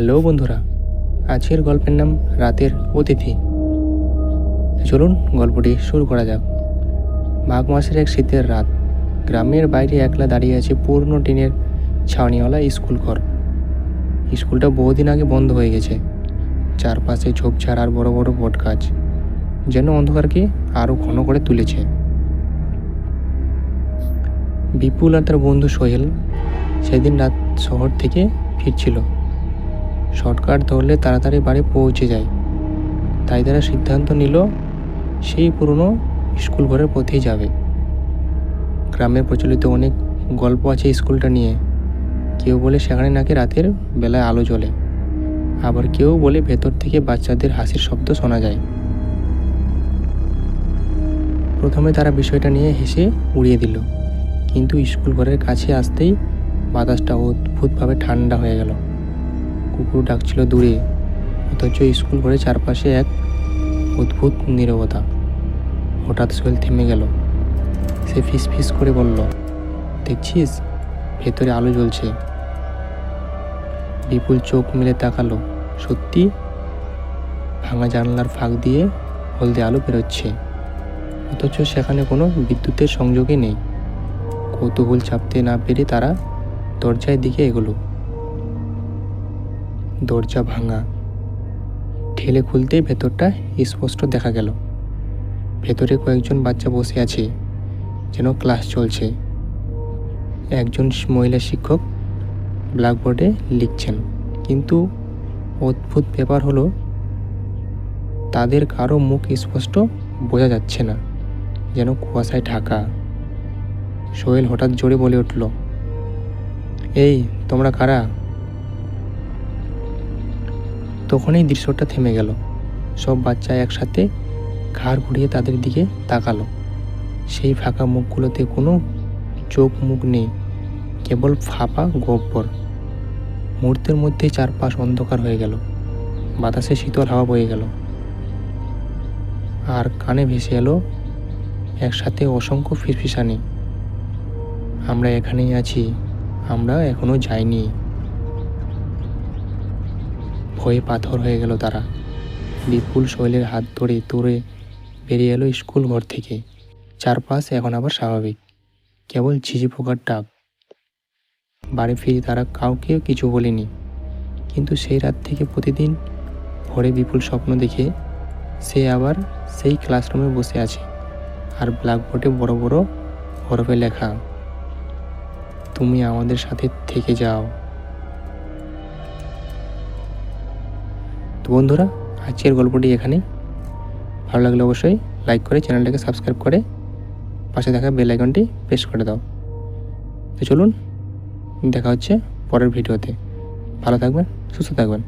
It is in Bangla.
হ্যালো বন্ধুরা, আজকের গল্পের নাম রাতের অতিথি। চলুন গল্পটি শুরু করা যাক। মাঘ মাসের এক শীতের রাত, গ্রামের বাইরে একলা দাঁড়িয়ে আছে পুরনো টিনের ছাউনিওয়ালা স্কুল ঘর। স্কুলটা বহুদিন আগে বন্ধ হয়ে গেছে। চারপাশে ঝোপঝাড় আর বড় বড় বট গাছ, যেন অন্ধকারকে আরও ঘন করে তুলেছে। বিপুল আর তার বন্ধু সোহেল সেদিন রাত শহর থেকে ফিরছিল। শর্টকাট ধরলে তাড়াতাড়ি বাড়ি পৌঁছে যায়। তাই তারা সিদ্ধান্ত নিল, সেই পুরনো স্কুল ঘরের পথেই যাবে। গ্রামে প্রচলিত অনেক গল্প আছে স্কুলটা নিয়ে। কেউ বলে সেখানে নাকি রাতের বেলায় আলো জ্বলে। আবার কেউ বলে ভেতর থেকে বাচ্চাদের হাসির শব্দ শোনা যায়। প্রথমে তারা বিষয়টা নিয়ে হেসে উড়িয়ে দিল। কিন্তু স্কুল ঘরের কাছে আসতেই বাতাসটা অদ্ভুতভাবে ঠান্ডা হয়ে গেল। কুকুর ডাকছিল দূরে, অথচ স্কুল ঘরের চারপাশে এক অদ্ভুত নীরবতা। হঠাৎ সোহেল থেমে গেল। সে ফিস ফিস করে বলল, দেখছিস? ভেতরে আলো জ্বলছে। বিপুল চোখ মেলে তাকালো। সত্যি? ভাঙা জানলার ফাঁক দিয়ে হলদে আলো বেরোচ্ছে। অথচ সেখানে কোনো বিদ্যুতের সংযোগই নেই। কৌতূহল চাপতে না পেরে তারা দরজার দিকে এগোলো। দরজা ভাঙা। ঠেলে খুলতেই ভেতরটা স্পষ্ট দেখা গেল। ভেতরে কয়েকজন বাচ্চা বসে আছে, যেন ক্লাস চলছে। একজন মহিলা শিক্ষক ব্ল্যাকবোর্ডে লিখছেন, কিন্তু অদ্ভুত ব্যাপার হলো, তাদের কারও মুখ স্পষ্ট বোঝা যাচ্ছে না, যেন কুয়াশায় ঢাকা। সোহেল হঠাৎ জোরে বলে উঠল, এই, তোমরা কারা? তখনই দৃশ্যটা থেমে গেল। সব বাচ্চা একসাথে ঘাড় ঘুরিয়ে তাদের দিকে তাকালো। সেই ফাঁকা মুখগুলোতে কোনো চোখ মুখ নেই, কেবল ফাঁপা গব্বর। মুহূর্তের মধ্যে চারপাশ অন্ধকার হয়ে গেল। বাতাসে শীতল হাওয়া বয়ে গেল। আর কানে ভেসে এলো একসাথে অসংখ্য ফিসফিসানি। আমরা এখানেই আছি, আমরা এখনও যাইনি। ভয়ে পাথর হয়ে গেল তারা। বিপুল শৈলের হাত ধরে তোরে বেরিয়ে এলো স্কুল ঘর থেকে। চারপাশ এখন আবার স্বাভাবিক। কেবল ঝিঝি পোকার ডাক। বাড়ি ফিরে তারা কাউকেও কিছু বলেনি। কিন্তু সেই রাত থেকে প্রতিদিন ভোরে বিপুল স্বপ্ন দেখে সে আবার সেই ক্লাসরুমে বসে আছে। আর ব্ল্যাকবোর্ডে বড় বড় হরফে লেখা, তুমি আমাদের সাথে থেকে যাও। বন্ধুরা, আজকের গল্পটি এখানেই। ভালো লাগলে অবশ্যই লাইক করে চ্যানেলটাকে সাবস্ক্রাইব করে পাশে থাকা বেল আইকনটি প্রেস করে দাও। তো চলুন, দেখা হচ্ছে পরের ভিডিওতে। ভালো থাকবেন, সুস্থ থাকবেন।